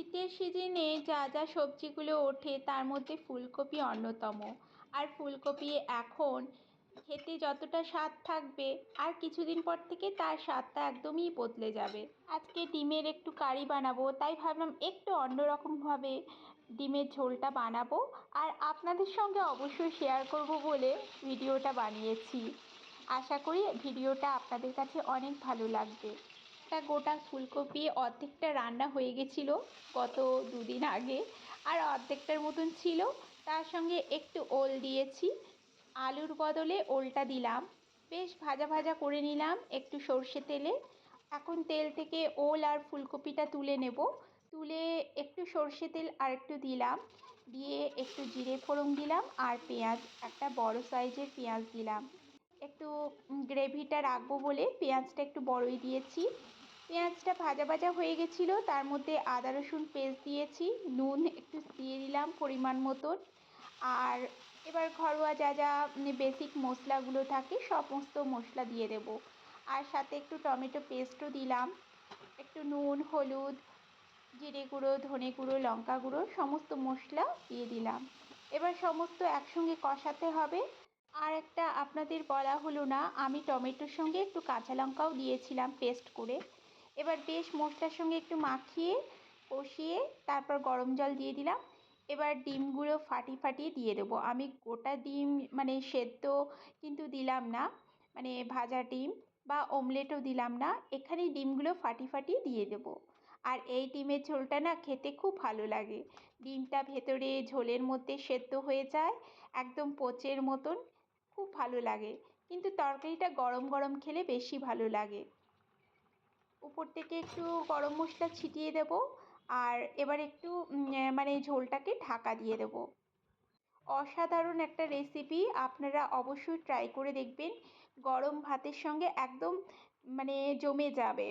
শীতের সিজনে যা যা সবজিগুলো ওঠে, তার মধ্যে ফুলকপি অন্যতম। আর ফুলকপি এখন খেতে যতটা স্বাদ থাকবে, আর কিছুদিন পর থেকে তার স্বাদটা একদমই বদলে যাবে। আজকে ডিমের একটু কারি বানাবো, তাই ভাবলাম একটু অন্যরকমভাবে ডিমের ঝোলটা বানাবো। আর আপনাদের সঙ্গে অবশ্যই শেয়ার করব বলে ভিডিওটা বানিয়েছি। আশা করি ভিডিওটা আপনাদের কাছে অনেক ভালো লাগবে। একটা গোটা ফুলকপি অর্ধেকটা রান্না হয়ে গেছিল গত দুদিন আগে। আর অর্ধেকটার মতন ছিল। তার সঙ্গে একটু ওল দিয়েছি। আলুর বদলে ওলটা দিলাম। বেশ ভাজা ভাজা করে নিলাম একটু সর্ষে তেলে। এখন তেল থেকে ওল আর ফুলকপিটা তুলে নেব। তুলে একটু সর্ষে তেল আর একটু দিলাম। দিয়ে একটু জিরে ফোড়ন দিলাম আর পেঁয়াজ, একটা বড় সাইজের পেঁয়াজ দিলাম। একটু গ্রেভিটা রাখব বলে পেঁয়াজটা একটু বড়ই দিয়েছি। পেঁয়াজটা ভাজা ভাজা হয়ে গেছিল, তার মধ্যে আদা রসুন পেস্ট দিয়েছি, নুন একটু দিয়ে দিলাম পরিমাণ মতন। আর এবার ঘরোয়া যা যা বেসিক মশলাগুলো থাকে, সমস্ত মশলা দিয়ে দেব। আর সাথে একটু টমেটো পেস্টও দিলাম। একটু নুন, হলুদ, জিরে গুঁড়ো, ধনে গুঁড়ো, লঙ্কা গুঁড়ো, সমস্ত মশলা দিয়ে দিলাম। এবার সমস্ত একসঙ্গে কষাতে হবে। আর একটা আপনাদের বলা হলো না, আমি টমেটোর সঙ্গে একটু কাঁচা লঙ্কাও দিয়েছিলাম পেস্ট করে। এবার বেশ মশলার সঙ্গে একটু মাখিয়ে, কষিয়ে তারপর গরম জল দিয়ে দিলাম। এবার ডিমগুলো ফাটি ফাটিয়ে দিয়ে দেবো। আমি গোটা ডিম মানে সেদ্ধ কিন্তু দিলাম না মানে ভাজা ডিম বা অমলেটও দিলাম না। এখানে ডিমগুলো ফাটি ফাটিয়ে দিয়ে দেবো। আর এই ডিমের ঝোলটা না খেতে খুব ভালো লাগে। ডিমটা ভেতরে ঝোলের মধ্যে সেদ্ধ হয়ে যায়, একদম পচের মতন, খুব ভালো লাগে। কিন্তু তরকারিটা গরম গরম খেলে বেশি ভালো লাগে। উপর থেকে একটু গরম মশলা ছিটিয়ে দেব। আর এবার একটু মানে ঝোলটাকে ঢাকা দিয়ে দেব। অসাধারণ একটা রেসিপি আপনারা অবশ্যই ট্রাই করে দেখবেন। গরম ভাতের সঙ্গে একদম মানে জমে যাবে।